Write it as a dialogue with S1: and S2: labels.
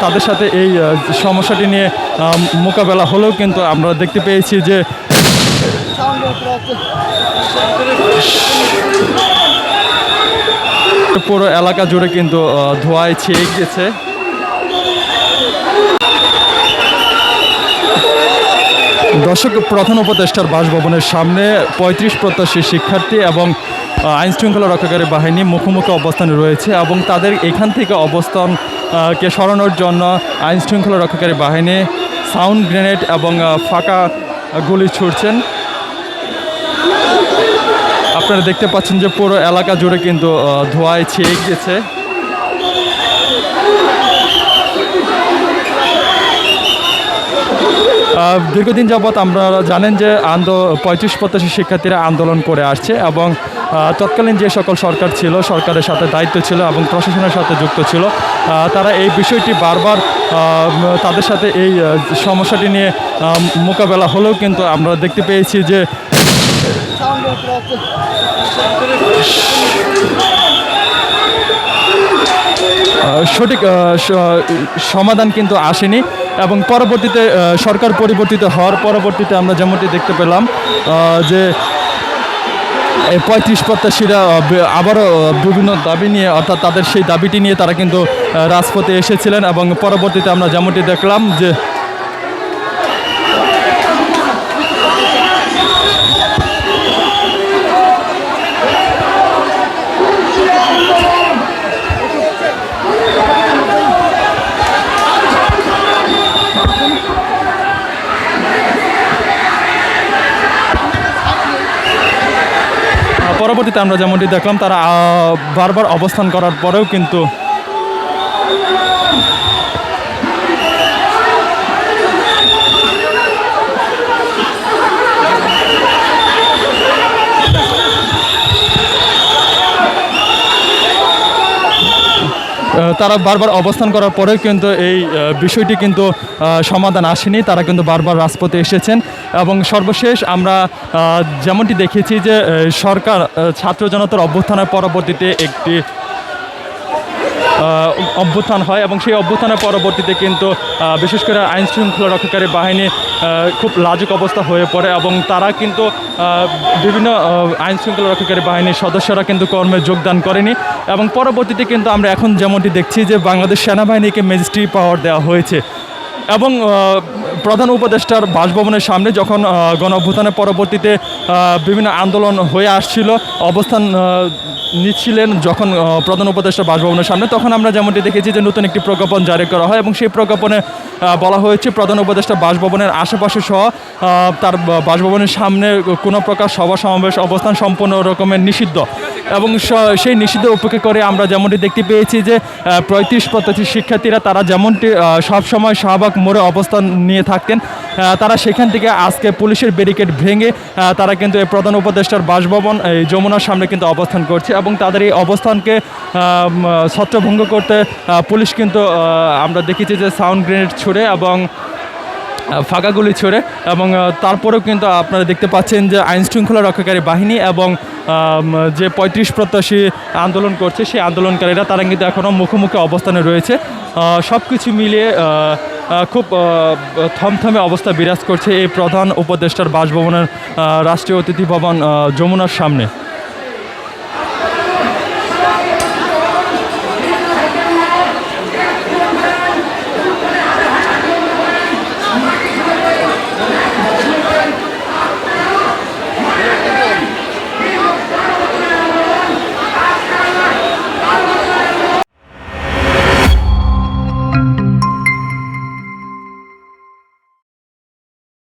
S1: তাদের সাথে এই সমস্যাটি নিয়ে মোকাবেলা হলেও কিন্তু আমরা দেখতে পেয়েছি যে পুরো এলাকা জুড়ে কিন্তু ধোঁয়ায় ছেয়ে গেছে দর্শক, প্রধান উপদেষ্টার বাসভবনের সামনে পঁয়ত্রিশ প্রত্যাশী শিক্ষার্থী এবং আইন শৃঙ্খলা রক্ষাকারী বাহিনী মুখোমুখি অবস্থানে রয়েছে এবং তাদের এখান থেকে অবস্থান কে সরানোর জন্য আইন শৃঙ্খলা রক্ষাকারী বাহিনী সাউন্ড গ্রেনেড এবং ফাঁকা গুলি ছুড়ছেন। আপনারা দেখতে পাচ্ছেন যে পুরো এলাকা জুড়ে কিন্তু ধোঁয়ায় ছেয়ে গেছে। দীর্ঘদিন যাবৎ আমরা জানেন যে আন্দো, পঁয়ত্রিশ প্রত্যাশী শিক্ষার্থীরা আন্দোলন করে আসছে এবং তৎকালীন যে সকল সরকার ছিল, সরকারের সাথে দায়িত্ব ছিল এবং প্রশাসনের সাথে যুক্ত ছিল তারা এই বিষয়টি বারবার তাদের সাথে এই সমস্যাটি নিয়ে মোকাবেলা হলেও কিন্তু আমরা দেখতে পেয়েছি যে সঠিক সমাধান কিন্তু আসেনি এবং পরবর্তীতে সরকার পরিবর্তিত হওয়ার পরবর্তীতে আমরা যেমনটি দেখতে পেলাম যে এই পঁয়ত্রিশ প্রত্যাশীরা আবারও বিভিন্ন দাবি নিয়ে, অর্থাৎ তাদের সেই দাবিটি নিয়ে তারা কিন্তু রাজপথে এসেছিলেন এবং পরবর্তীতে আমরা যেমনটি দেখলাম যে পরবর্তীতে আমরা যেমনটি দেখলাম তারা বারবার অবস্থান করার পরেও কিন্তু তারা বারবার অবস্থান করার পরেও কিন্তু এই বিষয়টি কিন্তু সমাধান আসেনি। তারা কিন্তু বারবার রাজপথে এসেছেন এবং সর্বশেষ আমরা যেমনটি দেখেছি যে সরকার ছাত্র জনতার অভ্যুত্থানের পরবর্তীতে একটি অভ্যুত্থান হয় এবং সেই অভ্যুত্থানের পরবর্তীতে কিন্তু বিশেষ করে আইন শৃঙ্খলা রক্ষাকারী বাহিনী খুব লাজুক অবস্থা হয়ে পড়ে এবং তারা কিন্তু বিভিন্ন আইন শৃঙ্খলা রক্ষাকারী বাহিনীর সদস্যরা কিন্তু কর্মে যোগদান করেনি এবং পরবর্তীতে কিন্তু আমরা এখন যেমনটি দেখছি যে বাংলাদেশ সেনাবাহিনীকে ম্যাজিস্ট্রি পাওয়ার দেওয়া হয়েছে। এবং প্রধান উপদেষ্টার বাসভবনের সামনে যখন গণ পরবর্তীতে বিভিন্ন আন্দোলন হয়ে আসছিল, অবস্থান নিচ্ছিলেন যখন প্রধান উপদেষ্টা বাসভবনের সামনে, তখন আমরা যেমনটি দেখেছি যে নতুন একটি প্রজ্ঞাপন জারি করা হয় এবং সেই প্রজ্ঞাপনে বলা হয়েছে প্রধান উপদেষ্টা বাসভবনের আশেপাশে সহ তার বাসভবনের সামনে কোনো প্রকার সভা সমাবেশ অবস্থান সম্পূর্ণ রকমের নিষিদ্ধ। এবং সেই নিষিদ্ধ উপেক্ষা করে আমরা যেমনটি দেখতে পেয়েছি যে পঁয়ত্রিশ প্রত্যাশী শিক্ষার্থীরা তারা যেমনটি সবসময় শাহবাগ মোড়ে অবস্থান নিয়ে থাকতেন তারা সেখান থেকে আজকে পুলিশের ব্যারিকেড ভেঙে তারা কিন্তু এই প্রধান উপদেষ্টার বাসভবন, এই যমুনার সামনে কিন্তু অবস্থান করছে এবং তাদের এই অবস্থানকে ছত্রভঙ্গ করতে পুলিশ কিন্তু আমরা দেখেছি যে সাউন্ড গ্রেনেড ছুড়ে এবং ফাঁকা গুলি ছড়ে এবং তারপরেও কিন্তু আপনারা দেখতে পাচ্ছেন যে আইন শৃঙ্খলা রক্ষাকারী বাহিনী এবং যে পঁয়ত্রিশ প্রত্যাশী আন্দোলন করছে, সেই আন্দোলনকারীরা, তারা কিন্তু এখনও মুখোমুখি অবস্থানে রয়েছে। সব কিছু মিলিয়ে খুব থমথমে অবস্থা বিরাজ করছে এই প্রধান উপদেষ্টার বাসভবনের রাষ্ট্রীয় অতিথি ভবন যমুনার সামনে।